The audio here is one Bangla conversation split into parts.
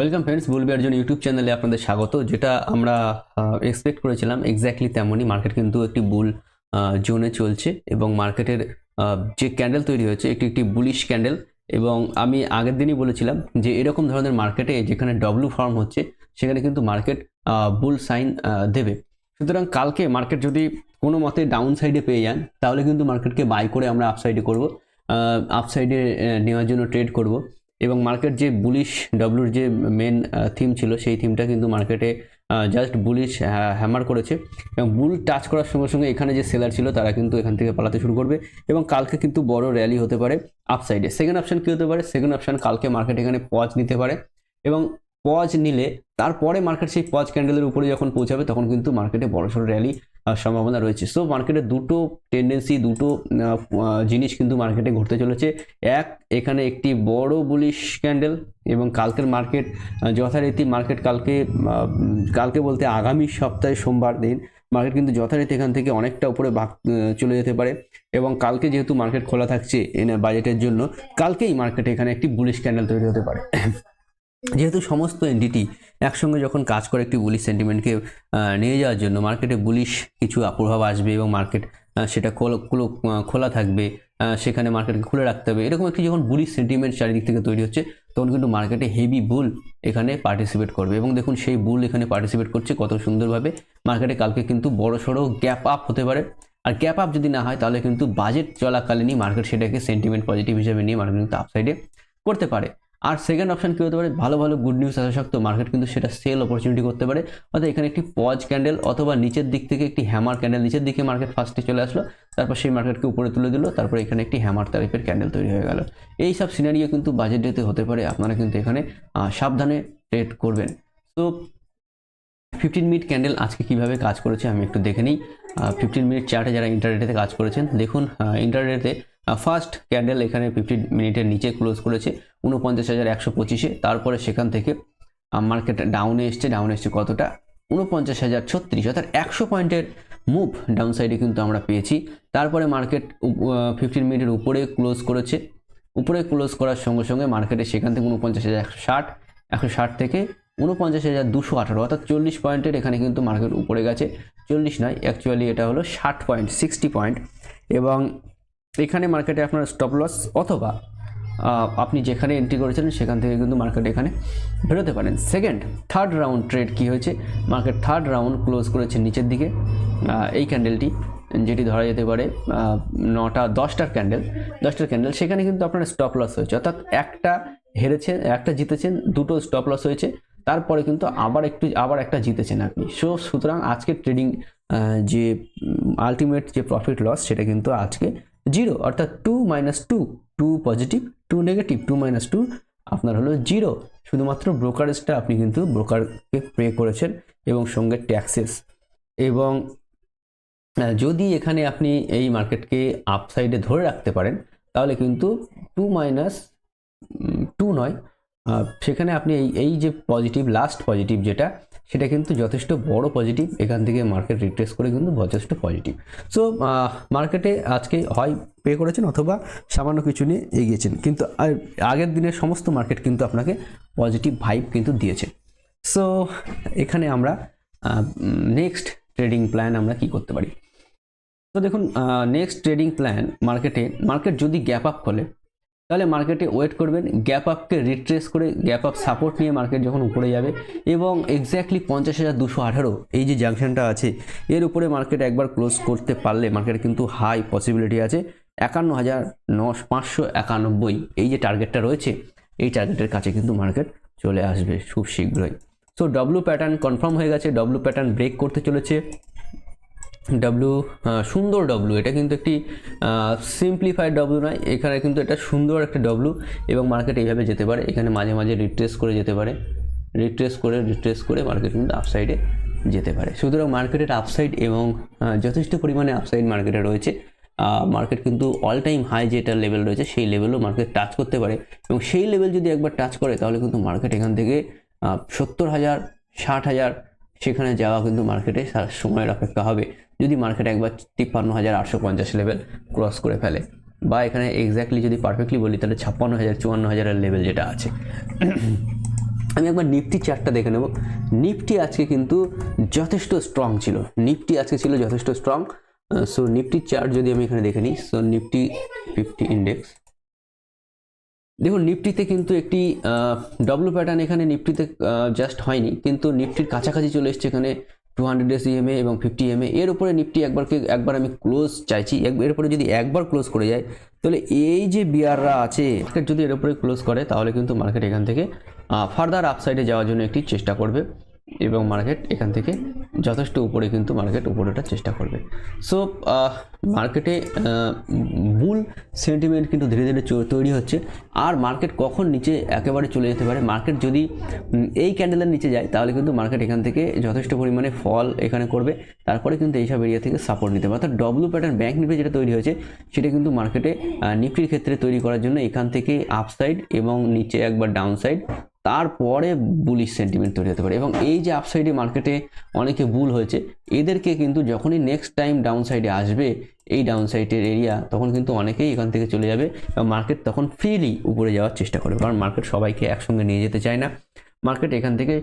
ওয়েলকাম ফ্রেন্ডস বলবি একজন ইউটিউব চ্যানেলে আপনাদের স্বাগত। যেটা আমরা এক্সপেক্ট করেছিলাম এক্স্যাক্টলি তেমনই মার্কেট কিন্তু একটি বুল জোনে চলছে এবং মার্কেটের যে ক্যান্ডেল তৈরি হয়েছে একটি একটি বুলিশ ক্যান্ডেল এবং আমি আগের দিনই বলেছিলাম যে এরকম ধরনের মার্কেটে যেখানে ডব্লু ফর্ম হচ্ছে সেখানে কিন্তু মার্কেট বুল সাইন দেবে। সুতরাং কালকে মার্কেট যদি কোনো মতে ডাউন সাইডে পেয়ে যান, তাহলে কিন্তু মার্কেটকে বাই করে আমরা আপ সাইডে করব আপ সাইডে নেওয়ার জন্য ট্রেড করব। এবং মার্কেট যে বুলিশ ডব্লুর যে মেন থিম ছিল, সেই থিমটা কিন্তু মার্কেটে জাস্ট বুলিশ হ্যামার করেছে। এবং বুল টাচ করার সঙ্গে সঙ্গে এখানে যে সেলার ছিল, তারা কিন্তু এখান থেকে পালাতে শুরু করবে এবং কালকে কিন্তু বড় র্যালি হতে পারে আপ সাইডে সেকেন্ড অপশান কী হতে পারে? সেকেন্ড অপশান কালকে মার্কেট এখানে পজ নিতে পারে এবং পজ নিলে তারপরে মার্কেট সেই পজ ক্যান্ডেলের উপরে যখন পৌঁছাবে, তখন কিন্তু মার্কেটে বড়সড় র্যালি সম্ভাবনা রয়েছে। সো মার্কেটে দুটো টেন্ডেন্সি দুটো জিনিস কিন্তু মার্কেটে ঘটতে চলেছে। এক, এখানে একটি বড় বুলিশ ক্যান্ডেল এবং কালকের মার্কেট যথারীতি মার্কেট কালকে কালকে বলতে আগামী সপ্তাহে সোমবার দিন মার্কেট কিন্তু যথারীতি এখান থেকে অনেকটা উপরে ভাগ চলে যেতে পারে এবং কালকে যেহেতু মার্কেট খোলা থাকছে বাজেটের জন্য, কালকেই মার্কেটে এখানে একটি বুলিশ ক্যান্ডেল তৈরি হতে পারে। যেহেতু সমস্ত এনটিটি একসঙ্গে যখন কাজ করে একটি বুলিশ সেন্টিমেন্টকে নিয়ে যাওয়ার জন্য মার্কেটে বুলিশ কিছু প্রভাব আসবে এবং মার্কেট সেটা খোলো, খোলা থাকবে সেখানে মার্কেটকে খুলে রাখতে হবে। এরকম একটি যখন বুলিশ সেন্টিমেন্ট চারিদিক থেকে তৈরি হচ্ছে, তখন কিন্তু মার্কেটে হেভি বুল এখানে পার্টিসিপেট করবে। এবং দেখুন, সেই বুল এখানে পার্টিসিপেট করছে কত সুন্দরভাবে। মার্কেটে কালকে কিন্তু বড় সড়ো গ্যাপ আপ হতে পারে। আর গ্যাপ আপ যদি না হয়, তাহলে কিন্তু বাজেট চলাকালীনই মার্কেট সেটাকে সেন্টিমেন্ট পজিটিভ হিসেবে নিয়ে মার্কেট কিন্তু আপসাইডে করতে পারে। আর সেকেন্ড অপশন কী হতে পারে? ভালো ভালো গুড নিউজ আসা সত্ত্বেও মার্কেট কিন্তু সেটা সেল অপরচুনিটি করতে পারে। অর্থাৎ এখানে একটি পজ ক্যান্ডেল অথবা নিচের দিক থেকে একটি হ্যামার ক্যান্ডেল নিচের দিকে মার্কেট ফার্স্টে চলে আসলো, তারপর সেই মার্কেটকে উপরে তুলে দিল, তারপর এখানে একটি হ্যামার টাইপের ক্যান্ডেল তৈরি হয়ে গেল। এই সব সিনারিও কিন্তু বাজেট ডেতে হতে পারে। আপনারা কিন্তু এখানে সাবধানে ট্রেড করবেন। তো ফিফটিন মিনিট ক্যান্ডেল আজকে কীভাবে কাজ করেছে আমি একটু দেখে নিই। ফিফটিন মিনিট চার্টে যারা ইন্টারনেটে কাজ করেছেন, দেখুন ইন্টারনেটে ফার্স্ট ক্যান্ডেল এখানে ফিফটিন মিনিটের নিচে ক্লোজ করেছে উনপঞ্চাশ হাজার একশো পঁচিশে। তারপরে সেখান থেকে মার্কেট ডাউনে এসছে ডাউনে এসছে কতটা? উনপঞ্চাশ হাজার ছত্রিশ, অর্থাৎ একশো পয়েন্টের মুভ ডাউন সাইডে কিন্তু আমরা পেয়েছি। তারপরে মার্কেট ফিফটিন মিনিটের উপরে ক্লোজ করেছে। উপরে ক্লোজ করার সঙ্গে সঙ্গে মার্কেটে সেখান থেকে উনপঞ্চাশ হাজার একশো ষাট একশো ষাট থেকে উনপঞ্চাশ হাজার দুশো আঠারো অর্থাৎ চল্লিশ পয়েন্টের এখানে কিন্তু মার্কেট উপরে গেছে। চল্লিশ নয় অ্যাকচুয়ালি এটা হলো ষাট পয়েন্ট সিক্সটি পয়েন্ট। এবং এখানে মার্কেটে আপনার স্টপ লস অথবা আপনি যেখানে এন্ট্রি করেছিলেন সেখান থেকে কিন্তু মার্কেট এখানে বেরোতে পারেন। সেকেন্ড থার্ড রাউন্ড ট্রেড কী হয়েছে? মার্কেট থার্ড রাউন্ড ক্লোজ করেছে নিচের দিকে। এই ক্যান্ডেলটি যেটি ধরা যেতে পারে নটা, দশটার ক্যান্ডেল দশটার ক্যান্ডেল সেখানে কিন্তু আপনার স্টপ লস হয়েছে। অর্থাৎ একটা হেরেছেন, একটা জিতেছেন, দুটো স্টপ লস হয়েছে। তারপরে কিন্তু আবার একটু আবার একটা জিতেছেন আপনি। সো সুতরাং আজকে ট্রেডিং যে আলটিমেট যে প্রফিট লস সেটা কিন্তু আজকে জিরো অর্থাৎ two minus two two positive two negative two minus two আপনার হলো জিরো শুধুমাত্র ব্রোকারেজটা আপনি কিন্তু ব্রোকারকে পে করেছেন এবং সঙ্গে ট্যাক্সেস এবং যদি এখানে আপনি এই মার্কেটকে আপসাইডে ধরে রাখতে পারেন তাহলে কিন্তু টু মাইনাস টু নয় সেখানে আপনি এই এই যে পজিটিভ লাস্ট পজিটিভ যেটা, সেটা কিন্তু যথেষ্ট বড় পজিটিভ এখান থেকে মার্কেট রিট্রেস করে কিন্তু যথেষ্ট পজিটিভ সো মার্কেটে আজকে হয় পে করেছেন অথবা সামান্য কিছু নিয়ে এগিয়েছেন, কিন্তু আগের দিনের সমস্ত মার্কেট কিন্তু আপনাকে পজিটিভ ভাইব কিন্তু দিয়েছে। সো এখানে আমরা নেক্সট ট্রেডিং প্ল্যান আমরা কি করতে পারি? তো দেখুন নেক্সট ট্রেডিং প্ল্যান মার্কেটে মার্কেট যদি গ্যাপ আপ খোলে তাহলে মার্কেটে ওয়েট করবেন গ্যাপ আপকে রিট্রেস করে গ্যাপ আপ সাপোর্ট নিয়ে মার্কেট যখন উপরে যাবে, এবং এক্স্যাক্টলি পঞ্চাশ হাজার দুশো আঠারো, এই যে জাংশনটা আছে, এর উপরে মার্কেট একবার ক্লোজ করতে পারলে মার্কেট কিন্তু হাই পসিবিলিটি আছে, একান্ন হাজার নশ পাঁচশো একানব্বই, এই যে টার্গেটটা রয়েছে, এই টার্গেটের কাছে কিন্তু মার্কেট চলে আসবে খুব শীঘ্রই। সো ডব্লু প্যাটার্ন কনফার্ম হয়ে গেছে ডব্লু প্যাটার্ন ব্রেক করতে চলেছে। ডাব্লু সুন্দর ডব্লু এটা কিন্তু একটি সিম্পলিফাইড ডব্লু নয়, এখানে কিন্তু এটা সুন্দর একটা ডব্লু এবং মার্কেট এইভাবে যেতে পারে, এখানে মাঝে মাঝে রিট্রেস করে যেতে পারে রিট্রেস করে রিট্রেস করে মার্কেট কিন্তু আপসাইডে যেতে পারে। সুতরাং মার্কেটের আপসাইড এবং যথেষ্ট পরিমাণে আপসাইড মার্কেটে রয়েছে মার্কেট কিন্তু অল টাইম হাই যেটা লেভেল রয়েছে, সেই লেভেলও মার্কেট টাচ করতে পারে, এবং সেই লেভেল যদি একবার টাচ করে, তাহলে কিন্তু মার্কেট এখান থেকে সত্তর হাজার, ষাট হাজার, সেখানে যাওয়া কিন্তু মার্কেটে সময়ের অপেক্ষা হবে। যদি মার্কেট একবার তিপ্পান্ন হাজার আটশো পঞ্চাশ লেভেল ক্রস করে ফেলে, বা এখানে এক্স্যাক্টলি যদি পারফেক্টলি বলি, তাহলে ছাপ্পান্ন হাজার, চুয়ান্ন হাজারের লেভেল যেটা আছে। আমি একবার নিফটি চার্টটা দেখে নেব। নিফটি আজকে কিন্তু যথেষ্ট স্ট্রং ছিল। নিফটি আজকে ছিল যথেষ্ট স্ট্রং সো নিফটি চার্ট যদি আমি এখানে দেখে নিই সো নিফটি ফিফটি ইন্ডেক্স দেখুন নিফটিতে কিন্তু একটি ডব্লু প্যাটার্ন এখানে নিফটিতে জাস্ট হয়নি, কিন্তু নিফটির কাছাকাছি চলে এসছে এখানে টু হান্ড্রেড এস ইএমএ এবং ফিফটি এমএ এর উপরে নিফটি একবারকে একবার আমি ক্লোজ চাইছি। এর উপরে যদি একবার ক্লোজ করে যায়, তাহলে এই যে বিয়াররা আছে মার্কেট যদি এর উপরে ক্লোজ করে, তাহলে কিন্তু মার্কেট এখান থেকে ফার্দার আপসাইডে যাওয়ার জন্য একটি চেষ্টা করবে। এবং মার্কেট এখান থেকে যথেষ্ট উপরে কিন্তু মার্কেট উপরে ওঠার চেষ্টা করবে। সো মার্কেটে মূল সেন্টিমেন্ট কিন্তু ধীরে ধীরে তৈরি হচ্ছে। আর মার্কেট কখন নিচে একেবারে চলে যেতে পারে? মার্কেট যদি এই ক্যান্ডেলের নিচে যায়, তাহলে কিন্তু মার্কেট এখান থেকে যথেষ্ট পরিমাণে ফল এখানে করবে। তারপরে কিন্তু এইসব এরিয়া থেকে সাপোর্ট নিতে পারে। অর্থাৎ ডব্লু প্যাটার্ন ব্যাঙ্ক নিফটি যেটা তৈরি হয়েছে, সেটা কিন্তু মার্কেটে নিফটির ক্ষেত্রে তৈরি করার জন্য এখান থেকে আপসাইড এবং নিচে একবার ডাউন সাইড তারপরে বুলিশ সেন্টিমেন্ট তৈরি হতে পারে। এবং এই যে আপসাইডে মার্কেটে অনেকে বুল হয়েছে, এদেরকে কিন্তু যখনই নেক্সট টাইম ডাউন সাইডে আসবে, এই ডাউন সাইডের এরিয়া তখন কিন্তু অনেকেই এখান থেকে চলে যাবে এবং মার্কেট তখন ফ্রিলি উপরে যাওয়ার চেষ্টা করবে। কারণ মার্কেট সবাইকে একসঙ্গে নিয়ে যেতে চায় না। মার্কেট এখান থেকে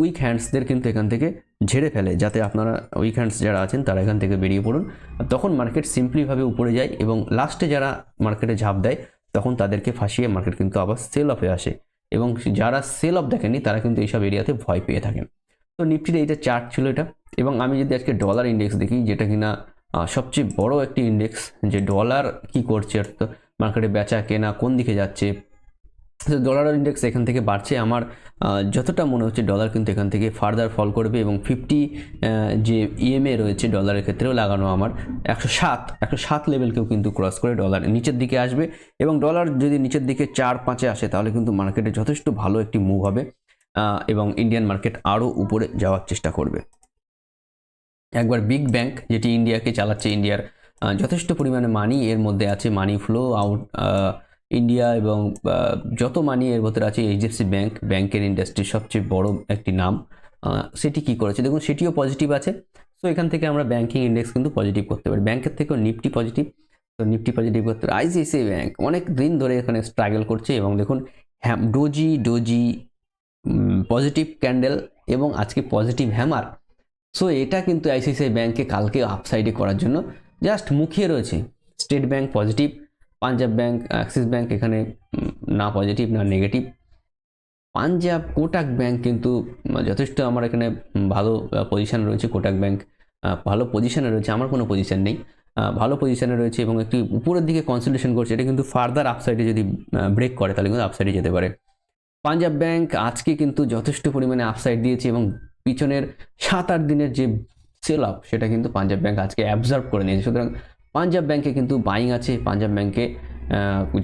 উইক হ্যান্ডসদের কিন্তু এখান থেকে ঝেড়ে ফেলে, যাতে আপনারা উইক হ্যান্ডস যারা আছেন তারা এখান থেকে বেরিয়ে পড়ুন। তখন মার্কেট সিম্পলিভাবে উপরে যায় এবং লাস্টে যারা মার্কেটে ঝাঁপ দেয়, তখন তাদেরকে ফাঁসিয়ে মার্কেট কিন্তু আবার সেল অফে আসে। এবং যারা সেল অফ দেখেনি তারা কিন্তু এইসব এরিয়াতে ভয় পেয়ে থাকেন। তো নিফটির এইটা চার্ট ছিল এটা। এবং আমি যদি আজকে ডলার ইন্ডেক্স দেখি, যেটা কিনা সবচেয়ে বড় একটি ইন্ডেক্স যে ডলার কি করছে মার্কেটে বেচা কেনা কোন দিকে যাচ্ছে ডলার ইন্ডেক্স এখান থেকে বাড়ছে। আমার যতটা মনে হচ্ছে ডলার কিন্তু এখান থেকে ফার্দার ফল করবে এবং ফিফটি যে ইএমএ রয়েছে ডলারের ক্ষেত্রেও লাগানো আমার একশো সাত একশো সাত লেভেলকেও কিন্তু ক্রস করে ডলার নিচের দিকে আসবে এবং ডলার যদি নিচের দিকে চার পাঁচে আসে তাহলে কিন্তু মার্কেটে যথেষ্ট ভালো একটি মুভ হবে এবং ইন্ডিয়ান মার্কেট আরও উপরে যাওয়ার চেষ্টা করবে। একবার বিগ ব্যাংক যেটি ইন্ডিয়াকে চালাচ্ছে ইন্ডিয়ার যথেষ্ট পরিমাণে মানি এর মধ্যে আছে মানি ফ্লো আউট ইন্ডিয়া এবং যত মানি এর ভেতরে আছে, এইচডিএফসি ব্যাংক ব্যাংকের ইন্ডাস্ট্রির সবচেয়ে বড় একটি নাম সেটি কি করেছে? দেখুন, সেটিও পজিটিভ আছে। তো এখান থেকে আমরা ব্যাংকিং ইন্ডেক্স কিন্তু পজিটিভ করতে পারি। ব্যাংকের থেকেও নিফটি পজিটিভ তো নিফটি পজিটিভ করতে পারি। আইসিআইসিআই ব্যাংক অনেক দিন ধরে এখানে স্ট্রাগল করছে এবং দেখুন hammer doji doji positive candle এবং আজকে পজিটিভ হ্যামার সো এটা কিন্তু আইসিআইসিআই ব্যাংকে কালকে আপসাইডে করার জন্য জাস্ট মুখিয়ে রয়েছে। State Bank positive Punjab Bank, Axis Bank এখানে না পজিটিভ না নেগেটিভ পাঞ্জাব কোটাক ব্যাংক কিন্তু যথেষ্ট আমার এখানে ভালো পজিশন রয়েছে কোটাক ব্যাংক। ভালো পজিশানে রয়েছে, আমার কোনো পজিশন নেই। ভালো পজিশানে রয়েছে এবং একটি উপরের দিকে কনসেন্ট্রেশন করছে, এটা কিন্তু ফার্দার আপসাইডে যদি ব্রেক করে, তাহলে কিন্তু আপসাইডে যেতে পারে। পাঞ্জাব ব্যাংক আজকে কিন্তু যথেষ্ট পরিমাণে আপসাইড দিয়েছে এবং পিছনের সাত আট দিনের যে সেল আপ সেটা কিন্তু পাঞ্জাব ব্যাংক আজকে অ্যাবজার্ভ করে নিয়েছে। সুতরাং পাঞ্জাব ব্যাংকে কিন্তু বাইং আছে। পাঞ্জাব ব্যাংকে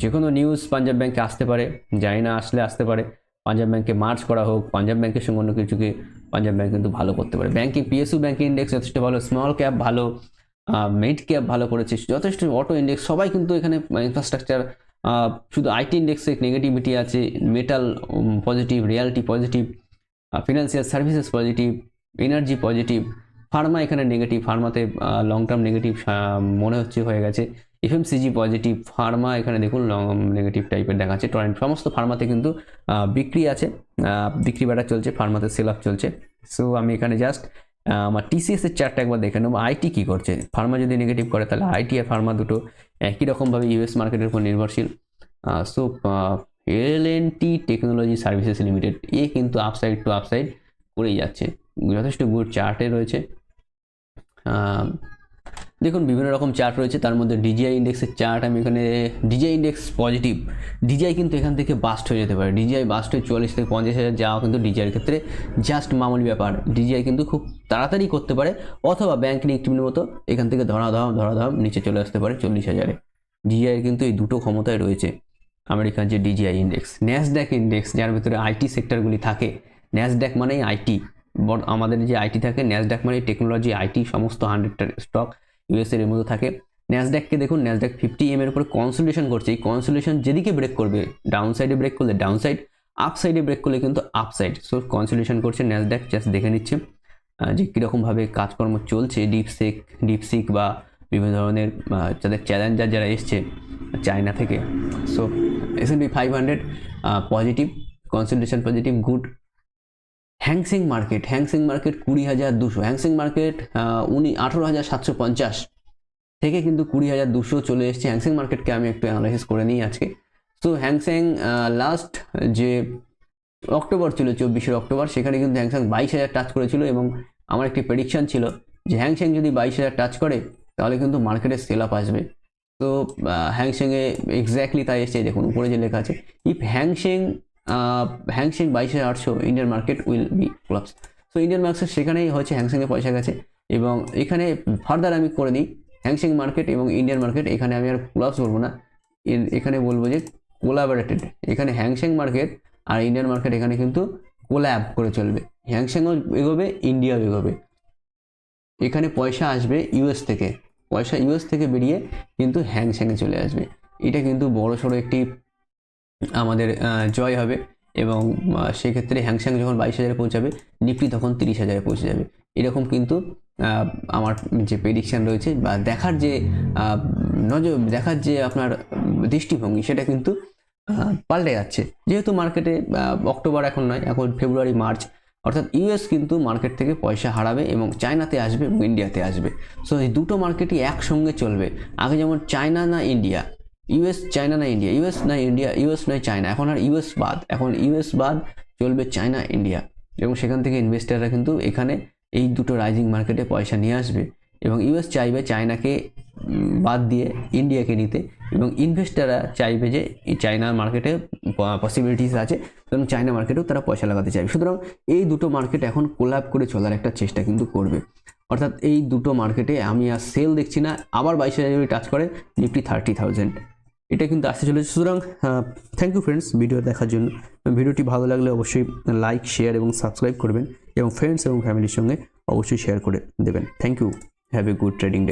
যে কোনো নিউজ পাঞ্জাব ব্যাংকে আসতে পারে, জানি না আসলে আসতে পারে। পাঞ্জাব ব্যাংকে মার্চ করা হোক, পাঞ্জাব ব্যাংকের সঙ্গে অন্য কিছুকে পাঞ্জাব ব্যাংক কিন্তু ভালো করতে পারে। ব্যাংকিং পিএসইউ ব্যাংকিং ইন্ডেক্স যথেষ্ট ভালো স্মল ক্যাপ ভালো মিড ক্যাপ ভালো করেছে, যথেষ্ট অটো ইন্ডেক্স সবাই কিন্তু এখানে ইনফ্রাস্ট্রাকচার শুধু আইটি ইন্ডেক্সে নেগেটিভিটি আছে metal positive realty positive financial services positive energy positive pharma এখানে নেগেটিভ ফার্মাতে লং টার্ম নেগেটিভ মনে হচ্ছে হয়ে গেছে। এফএমসিজি পজিটিভ ফার্মা এখানে দেখুন লং নেগেটিভ টাইপের দেখাচ্ছে। টরেন্ট সমস্ত ফার্মাতে কিন্তু বিক্রি আছে। বিক্রি বাটা চলছে, ফার্মাতে সেল আপ চলছে। সো আমি এখানে জাস্ট আমার টিসিএস এর চার্টটা একবার দেখে নেব। আইটি কী করছে? ফার্মা যদি নেগেটিভ করে, তাহলে আইটি আর ফার্মা দুটো একই রকমভাবে ইউএস মার্কেটের উপর নির্ভরশীল। So L N T technology services limited এ কিন্তু আপসাইড টু আপসাইড করেই যাচ্ছে। যথেষ্ট গুড চার্টে রয়েছে। দেখুন, বিভিন্ন রকম চার্ট রয়েছে। তার মধ্যে ডিজিআই ইন্ডেক্সের চার্ট আমি এখানে ডিজিআই ইন্ডেক্স পজিটিভ ডিজিআই কিন্তু এখান থেকে বাস্ট হয়ে যেতে পারে। ডিজিআই বাস্ট হয়ে চুয়াল্লিশ থেকে পঞ্চাশ হাজার যাওয়া কিন্তু ডিজিআইয়ের ক্ষেত্রে জাস্ট মামুলি ব্যাপার। ডিজিআই কিন্তু খুব তাড়াতাড়ি করতে পারে, অথবা ব্যাংক নিফটির মতো এখান থেকে ধরাধাম ধরাধাম নিচে চলে আসতে পারে চল্লিশ হাজারে। ডিজিআইয়ের কিন্তু এই দুটো ক্ষমতায় রয়েছে আমেরিকার যে ডিজিআই ইন্ডেক্স ন্যাসড্যাক ইন্ডেক্স যার ভিতরে আইটি সেক্টরগুলি থাকে। ন্যাসড্যাক মানেই আইটি আমাদের যে আইটি থাকে ন্যাসড্যাক মানে টেকনোলজি আইটি সমস্ত হান্ড্রেডটা স্টক ইউএস এর মধ্যে থাকে। ন্যাসড্যাককে দেখুন ন্যাসড্যাক ফিফটি এম এর উপরে কনসোলেশন করছে। এই কনসোলেশন যেদিকে ব্রেক করবে ডাউন সাইডে ব্রেক করলে ডাউন সাইড আপ সাইডে ব্রেক করলে কিন্তু আপ সাইড সো কনসোলেশন করছে ন্যাসড্যাক জাস্ট দেখে নিচ্ছে যে কীরকমভাবে কাজকর্ম চলছে ডিপসেক ডিপসিক বা বিভিন্ন ধরনের যাদের চ্যালেঞ্জার যারা এসছে চায়না থেকে। So S and five hundred positive concentration positive good Hang Seng market Hang Seng market কুড়ি হাজার দুশো। হ্যাংসিং মার্কেট উনি আঠেরো হাজার সাতশো পঞ্চাশ থেকে কিন্তু কুড়ি হাজার দুশো চলে এসেছে। হ্যাংসিং মার্কেটকে আমি একটু অ্যানালাইসিস করে নিই আজকে। তো হ্যাংসেং লাস্ট যে অক্টোবর ছিল, চব্বিশে অক্টোবর, সেখানে কিন্তু হ্যাংসেং বাইশ হাজার টাচ করেছিল এবং আমার একটি প্রেডিকশন ছিল যে হ্যাংসেং যদি বাইশ হাজার টাচ করে, তাহলে কিন্তু মার্কেটে সেল আপ আসবে। তো হ্যাংসেংয়ে এক্স্যাক্টলি তাই এসছে। দেখুন, উপরে যে লেখা আছে ইফ হ্যাংসেং হ্যাংসেং বাইশ হাজার আটশো Indian market will be clubs so Indian market সেখানেই হচ্ছে হ্যাংসেংয়ে পয়সা গেছে। এবং এখানে ফার্দার আমি করে নিই হ্যাংসেং মার্কেট এবং ইন্ডিয়ান মার্কেট এখানে আমি আর ক্লাবস বলব না। এখানে বলব যে কোলাবোরেটেড এখানে হ্যাংসেং মার্কেট আর ইন্ডিয়ান মার্কেট এখানে কিন্তু কোল্যাব করে চলবে। হ্যাংসেংও এগোবে ইন্ডিয়াও এগোবে। এখানে পয়সা আসবে ইউএস থেকে। পয়সা ইউএস থেকে বেরিয়ে কিন্তু হ্যাংসেংয়ে চলে আসবে। এটা কিন্তু বড় সড়ো একটি আমাদের জয় হবে এবং সেক্ষেত্রে হ্যাংস্যাং যখন বাইশ হাজারে পৌঁছাবে, নিফটি তখন তিরিশ হাজারে পৌঁছে যাবে। এরকম কিন্তু আমার যে প্রেডিকশান রয়েছে বা দেখার যে নজর, দেখার যে আপনার দৃষ্টিভঙ্গি, সেটা কিন্তু পাল্টে যাচ্ছে। যেহেতু মার্কেটে অক্টোবর এখন নয়, এখন ফেব্রুয়ারি, মার্চ, অর্থাৎ ইউএস কিন্তু মার্কেট থেকে পয়সা হারাবে এবং চায়নাতে আসবে এবং ইন্ডিয়াতে আসবে। সো এই দুটো মার্কেটই একসঙ্গে চলবে। আগে যেমন চায়না না ইন্ডিয়া ইউএস চায়না না ইন্ডিয়া ইউএস না ইন্ডিয়া ইউএস নয় চায়না এখন আর ইউএস বাদ, এখন ইউএস বাদ চলবে চায়না ইন্ডিয়া এবং সেখান থেকে ইনভেস্টাররা কিন্তু এখানে এই দুটো রাইজিং মার্কেটে পয়সা নিয়ে আসবে। এবং ইউএস চাইবে চায়নাকে বাদ দিয়ে ইন্ডিয়াকে নিতে। এবং ইনভেস্টাররা চাইবে যে এই চায়নার মার্কেটে পসিবিলিটিস আছে। এবং চায়না মার্কেটেও তারা পয়সা লাগাতে চাইবে। সুতরাং এই দুটো মার্কেট এখন কোলাপ করে চলার একটা চেষ্টা কিন্তু করবে। অর্থাৎ এই দুটো মার্কেটে আমি আর সেল দেখছি না, আবার বাইশ হাজার টাচ করে নিফটি থার্টি থাউজেন্ড এটা কিন্তু আসতে চলেছে। সুতরাং থ্যাংক ইউ ফ্রেন্ডস ভিডিও দেখার জন্য। ভিডিওটি ভালো লাগলে অবশ্যই লাইক শেয়ার এবং সাবস্ক্রাইব করবেন এবং ফ্রেন্ডস এবং ফ্যামিলির সঙ্গে অবশ্যই শেয়ার করে দেবেন। Thank you have a good trading day